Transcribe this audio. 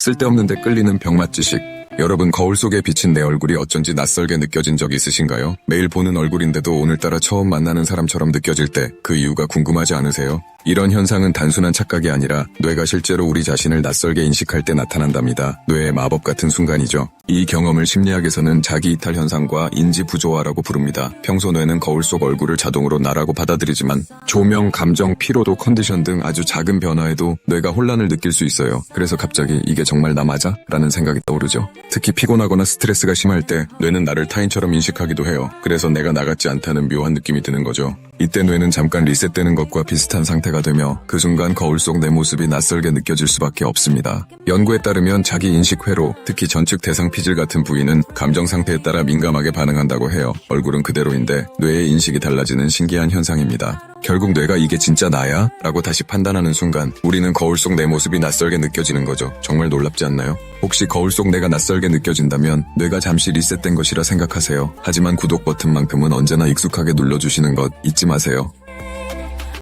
쓸데없는데 끌리는 병맛 지식. 여러분 거울 속에 비친 내 얼굴이 어쩐지 낯설게 느껴진 적 있으신가요? 매일 보는 얼굴인데도 오늘따라 처음 만나는 사람처럼 느껴질 때 그 이유가 궁금하지 않으세요? 이런 현상은 단순한 착각이 아니라 뇌가 실제로 우리 자신을 낯설게 인식할 때 나타난답니다. 뇌의 마법 같은 순간이죠. 이 경험을 심리학에서는 자기 이탈 현상과 인지 부조화라고 부릅니다. 평소 뇌는 거울 속 얼굴을 자동으로 나라고 받아들이지만 조명, 감정, 피로도, 컨디션 등 아주 작은 변화에도 뇌가 혼란을 느낄 수 있어요. 그래서 갑자기 이게 정말 나 맞아? 라는 생각이 떠오르죠. 특히 피곤하거나 스트레스가 심할 때 뇌는 나를 타인처럼 인식하기도 해요. 그래서 내가 나 같지 않다는 묘한 느낌이 드는 거죠. 이때 뇌는 잠깐 리셋되는 것과 비슷한 상태가 되며 그 순간 거울 속 내 모습이 낯설게 느껴질 수밖에 없습니다. 연구에 따르면 자기 인식 회로, 특히 전측 대상 피질 같은 부위는 감정 상태에 따라 민감하게 반응한다고 해요. 얼굴은 그대로인데 뇌의 인식이 달라지는 신기한 현상입니다. 결국 뇌가 이게 진짜 나야? 라고 다시 판단하는 순간 우리는 거울 속 내 모습이 낯설게 느껴지는 거죠. 정말 놀랍지 않나요? 혹시 거울 속 내가 낯설게 느껴진다면 뇌가 잠시 리셋된 것이라 생각하세요. 하지만 구독 버튼만큼은 언제나 익숙하게 눌러주시는 것 잊지 마세요.